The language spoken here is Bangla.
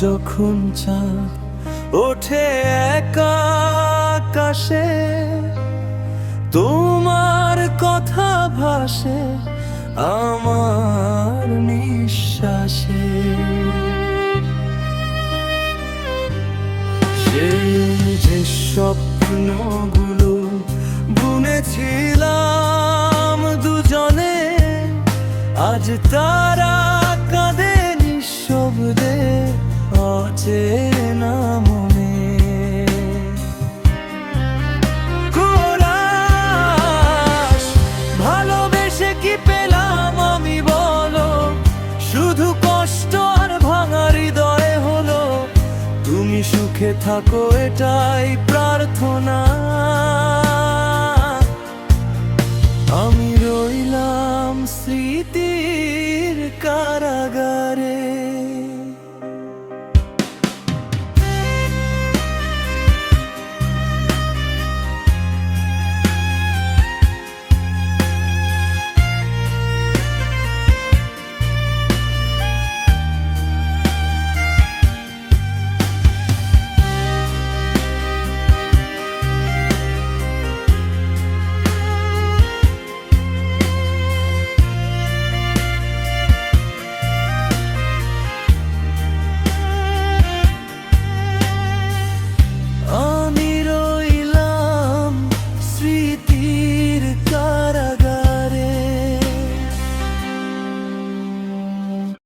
যখন চাঁদ ওঠে একা তোমার কথা ভাসে আমার নিঃশ্বাসে। সেই যে স্বপ্নগুলো বুনেছিলাম দুজনে, আজ তারা সুখে থাকো এটাই প্রার্থনা। আমি রইলাম স্মৃতির কার